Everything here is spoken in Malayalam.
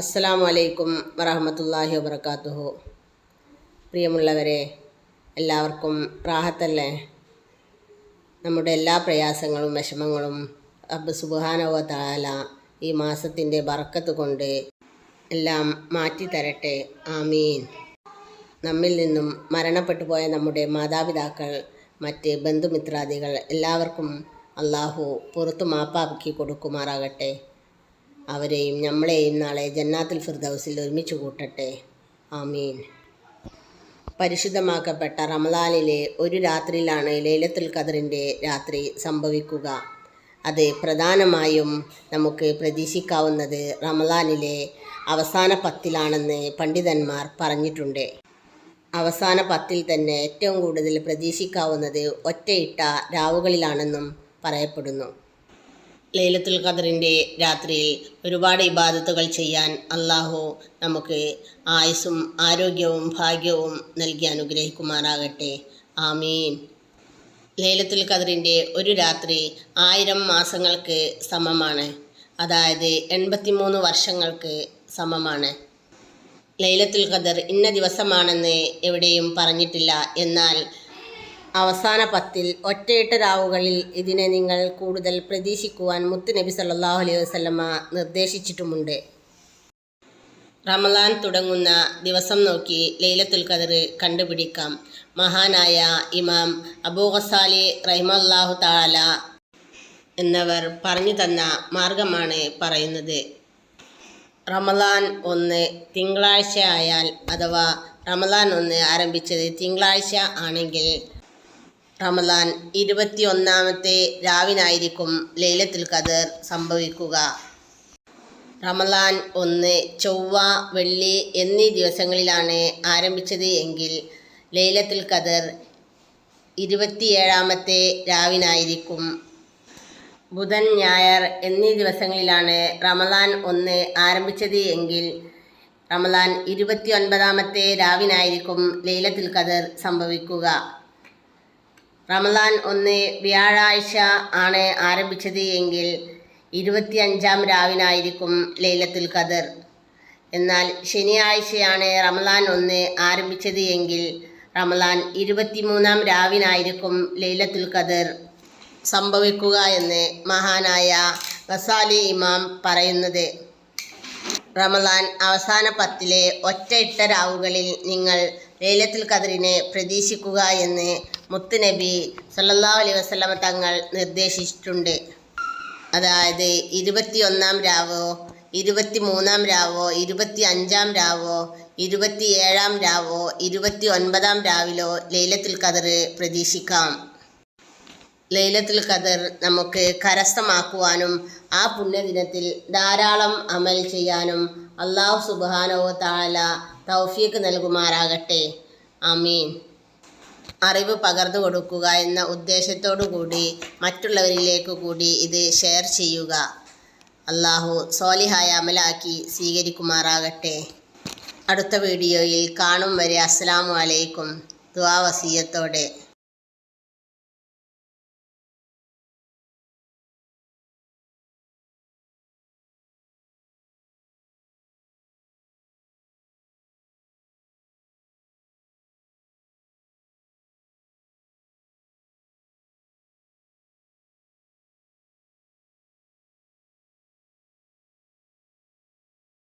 അസ്സലാമു അലൈക്കും വറഹമത്തല്ലാഹി വബർക്കാത്തുഹു പ്രിയമുള്ളവരെ എല്ലാവർക്കും റാഹത്തല്ലേ? നമ്മുടെ എല്ലാ പ്രയാസങ്ങളും വിഷമങ്ങളും അബ്ബ് സുബാനവ താല ഈ മാസത്തിന്റെ ബറക്കത്ത് കൊണ്ട് എല്ലാം മാറ്റി തരട്ടെ. ആമീൻ. നമ്മിൽ നിന്നും മരണപ്പെട്ടു പോയ നമ്മുടെ മാതാപിതാക്കൾ മറ്റ് ബന്ധുമിത്രാദികൾ എല്ലാവർക്കും അള്ളാഹു പുറത്തു മാപ്പാക്കി കൊടുക്കുമാറാകട്ടെ. അവരെയും നമ്മളെയും നാളെ ജന്നാത്തുൽ ഫിർദൗസിൽ ഒരുമിച്ച് കൂട്ടട്ടെ. ആമീൻ. പരിശുദ്ധമാക്കപ്പെട്ട റമദാനിലെ ഒരു രാത്രിയിലാണ് ലൈലത്തുൽ ഖദറിന്റെ രാത്രി സംഭവിക്കുക. അത് പ്രധാനമായും നമുക്ക് പ്രതീക്ഷിക്കാവുന്നത് റമദാനിലെ അവസാന പത്തിലാണെന്ന് പണ്ഡിതന്മാർ പറഞ്ഞിട്ടുണ്ട്. അവസാന പത്തിൽ തന്നെ ഏറ്റവും കൂടുതൽ പ്രതീക്ഷിക്കാവുന്നത് ഒറ്റയിട്ട രാവുകളിലാണെന്നും പറയപ്പെടുന്നു. ലൈലത്തുൽ ഖദറിന്റെ രാത്രിയിൽ ഒരുപാട് ഇബാദത്തുകൾ ചെയ്യാൻ അള്ളാഹു നമുക്ക് ആയുസ്സും ആരോഗ്യവും ഭാഗ്യവും നൽകി അനുഗ്രഹിക്കുമാറാകട്ടെ. ആമീൻ. ലൈലത്തുൽ ഖദറിന്റെ ഒരു രാത്രി ആയിരം മാസങ്ങൾക്ക് സമമാണ്. അതായത് എൺപത്തിമൂന്ന് വർഷങ്ങൾക്ക് സമമാണ്. ലൈലത്തുൽ ഖദർ ഇന്ന ദിവസമാണെന്ന് എവിടെയും പറഞ്ഞിട്ടില്ല. എന്നാൽ അവസാന പത്തിൽ ഒറ്റയിട്ട രാവുകളിൽ ഇതിനെ നിങ്ങൾ കൂടുതൽ പ്രതീക്ഷിക്കുവാൻ മുത്തുനബി സല്ലാഹു അലൈഹി വസല്ലമ നിർദ്ദേശിച്ചിട്ടുമുണ്ട്. റമദാൻ തുടങ്ങുന്ന ദിവസം നോക്കി ലൈലത്തുൽ ഖദർ കണ്ടുപിടിക്കാം. മഹാനായ ഇമാം അബൂ ഖസാലി റഹിമല്ലാഹു താല എന്നവർ പറഞ്ഞു തന്ന മാർഗമാണ് പറയുന്നത്. റമദാൻ ഒന്ന് തിങ്കളാഴ്ച ആയാൽ അഥവാ റമദാൻ ഒന്ന് ആരംഭിച്ചത് തിങ്കളാഴ്ച ആണെങ്കിൽ റമദാൻ ഇരുപത്തി ഒന്നാമത്തെ രാവിനായിരിക്കും ലൈലത്തുൽ ഖദർ സംഭവിക്കുക. റമദാൻ ഒന്ന് ചൊവ്വ വെള്ളി എന്നീ ദിവസങ്ങളിലാണ് ആരംഭിച്ചത് എങ്കിൽ ലൈലത്തുൽ ഖദർ ഇരുപത്തിയേഴാമത്തെ രാവിനായിരിക്കും. ബുധൻ ഞായർ എന്നീ ദിവസങ്ങളിലാണ് റമദാൻ ഒന്ന് ആരംഭിച്ചത് എങ്കിൽ റമദാൻ ഇരുപത്തി ഒൻപതാമത്തെ രാവിനായിരിക്കും ലൈലത്തുൽ ഖദർ സംഭവിക്കുക. റമദാൻ ഒന്ന് വ്യാഴാഴ്ച ആണ് ആരംഭിച്ചത് എങ്കിൽ ഇരുപത്തിയഞ്ചാം രാവിനായിരിക്കും ലൈലത്തുൽ ഖദർ. എന്നാൽ ശനിയാഴ്ചയാണ് റമദാൻ ഒന്ന് ആരംഭിച്ചത് എങ്കിൽ റമദാൻ ഇരുപത്തിമൂന്നാം രാവിനായിരിക്കും ലൈലത്തുൽ ഖദർ സംഭവിക്കുക എന്ന് മഹാനായ ഗസാലി ഇമാം പറയുന്നത്. റമദാൻ അവസാന പത്തിലെ ഒറ്റ ഒറ്റയിട്ട രാവുകളിൽ നിങ്ങൾ ലൈലത്തുൽ ഖദറിനെ പ്രതീക്ഷിക്കുക എന്ന് മുത്തുനബി സല്ലാ അലൈ വസ്ലമ തങ്ങൾ നിർദ്ദേശിച്ചിട്ടുണ്ട്. അതായത് ഇരുപത്തിയൊന്നാം രാവോ ഇരുപത്തി മൂന്നാം രാവോ ഇരുപത്തി അഞ്ചാം രാവോ ഇരുപത്തി ഏഴാം രാവോ ഇരുപത്തി ഒൻപതാം രാവിലോ ലൈലത്തുൽ ഖദർ പ്രതീക്ഷിക്കാം. ലൈലത്തുൽ ഖദർ നമുക്ക് കരസ്ഥമാക്കുവാനും ആ പുണ്യദിനത്തിൽ ധാരാളം അമൽ ചെയ്യാനും അള്ളാഹു സുബാനോ താല തൗഫീക്ക് നൽകുമാറാകട്ടെ. ആമീൻ. അറിവ് പകർന്നു കൊടുക്കുക എന്ന ഉദ്ദേശത്തോടു കൂടി മറ്റുള്ളവരിലേക്ക് കൂടി ഇത് ഷെയർ ചെയ്യുക. അള്ളാഹു സോലിഹായ അമലാക്കി സ്വീകരിക്കുമാറാകട്ടെ. അടുത്ത വീഡിയോയിൽ കാണും വരെ. അസ്സലാമു അലൈക്കും. ദുആ വസീയത്തോടെ.